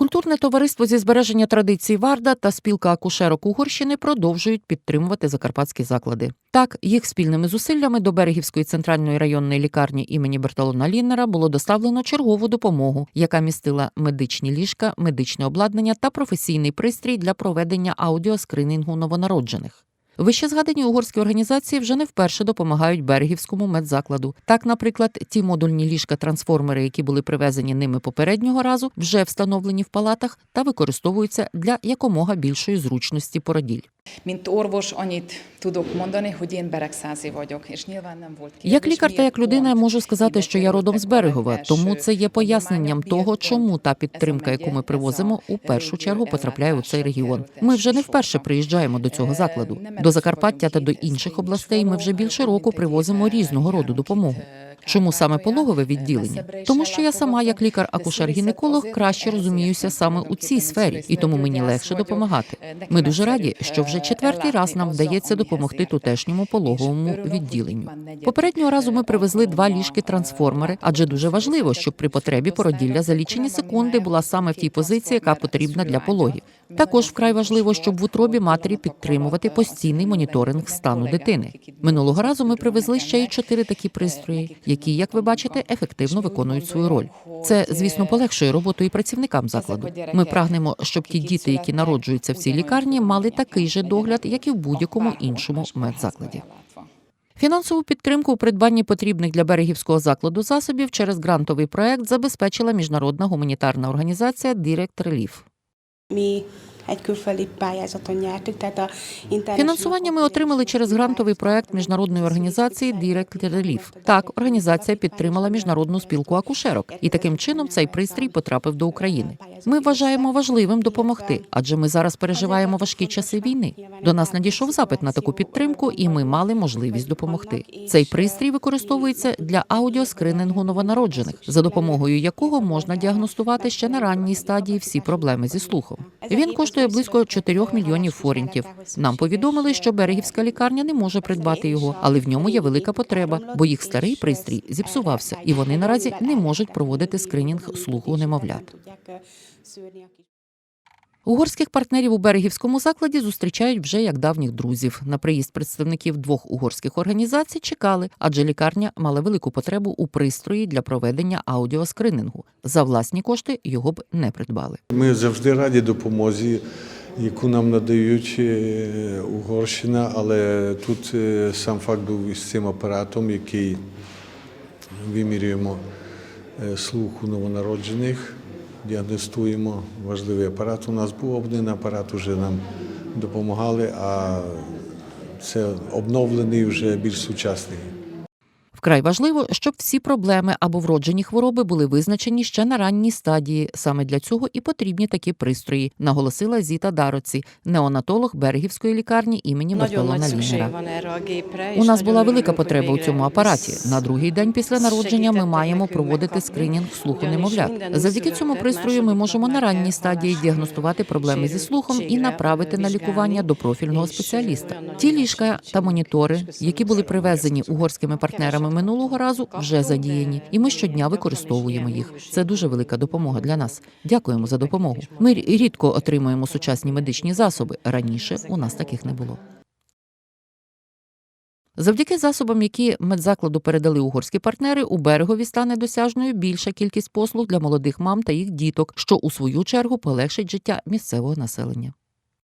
Культурне товариство зі збереження традицій Варда та спілка акушерок Угорщини продовжують підтримувати закарпатські заклади. Так, їх спільними зусиллями до Берегівської центральної районної лікарні імені Бертолона Ліннера було доставлено чергову допомогу, яка містила медичні ліжка, медичне обладнання та професійний пристрій для проведення аудіоскринінгу новонароджених. Вище згадані угорські організації вже не вперше допомагають берегівському медзакладу. Так, наприклад, ті модульні ліжка-трансформери, які були привезені ними попереднього разу, вже встановлені в палатах та використовуються для якомога більшої зручності породіль. Mint orvos annyit tudok mondani, hogy én Beregszázi vagyok, és nyilván nem volt kérdés, Як лікар та як людина можу сказати, що я родом з Берегова, тому це є поясненням того, чому та підтримка, яку ми привозимо, у першу чергу потрапляє у цей регіон. Ми вже не вперше приїжджаємо до цього Е, закладу. До Закарпаття та до інших областей ми вже більше року привозимо е, різного роду допомогу. Чому саме пологове відділення? Тому що я сама, як лікар-акушер-гінеколог, краще розуміюся саме у цій сфері, і тому мені легше допомагати. Ми дуже раді, що вже четвертий раз нам вдається допомогти тутешньому пологовому відділенню. Попереднього разу ми привезли два ліжки-трансформери, адже дуже важливо, щоб при потребі породілля за лічені секунди була саме в тій позиції, яка потрібна для пологів. Також вкрай важливо, щоб в утробі матері підтримувати постійний моніторинг стану дитини. Минулого разу ми привезли ще й чотири такі пристрої, які, як ви бачите, ефективно виконують свою роль. Це, звісно, полегшує роботу і працівникам закладу. Ми прагнемо, щоб ті діти, які народжуються в цій лікарні, мали такий же догляд, як і в будь-якому іншому медзакладі. Фінансову підтримку у придбанні потрібних для берегівського закладу засобів через грантовий проект забезпечила міжнародна гуманітарна організація Direct Relief. Egy külföldi pályázaton nyertük, Фінансування ми отримали через грантовий проект міжнародної організації Direct Relief. Так, організація підтримала міжнародну спілку акушерок, і таким чином цей пристрій потрапив до України. Ми вважаємо важливим допомогти, адже ми зараз переживаємо важкі часи війни. До нас надійшов запит на таку підтримку, і ми мали можливість допомогти. Цей пристрій використовується для аудіоскринингу новонароджених, за допомогою якого можна діагностувати ще на ранній стадії всі проблеми зі слухом. Він коштує близько 4 мільйонів форінтів. Нам повідомили, що берегівська лікарня не може придбати його, але в ньому є велика потреба, бо їх старий пристрій зіпсувався, і вони наразі не можуть проводити скринінг слуху немовлят. Угорських партнерів у берегівському закладі зустрічають вже як давніх друзів. На приїзд представників двох угорських організацій чекали, адже лікарня мала велику потребу у пристрої для проведення аудіоскринингу. За власні кошти його б не придбали. Ми завжди раді допомозі, яку нам надають е, Угорщина, але тут е, сам факт був із цим апаратом, який вимірюємо е, слух у новонароджених, діагностуємо важливий апарат. У нас був один апарат, вже нам допомагали, а це обновлений вже більш сучасний. Вкрай важливо, щоб всі проблеми або вроджені хвороби були визначені ще на ранній стадії. Саме для цього і потрібні такі пристрої, наголосила Зіта Дароці, неонатолог Берегівської лікарні імені a gépre. У нас була велика потреба у цьому апараті. На другий день після народження ми маємо проводити скринінг слуху немовлят. Завдяки цьому пристрою ми можемо на ранній стадії діагностувати проблеми зі слухом і направити на лікування до профільного спеціаліста. Ті ліжка та монітори, які були привезені угорськими партнерами минулого разу, вже задіяні, і ми щодня використовуємо їх. Це дуже велика допомога для нас. Дякуємо за допомогу. Ми рідко отримуємо сучасні медичні засоби. Раніше у нас таких не було. Завдяки засобам, які медзакладу передали угорські партнери, у берегові стане досяжною більша кількість послуг для молодих мам та їх діток, що у свою чергу полегшить життя місцевого населення.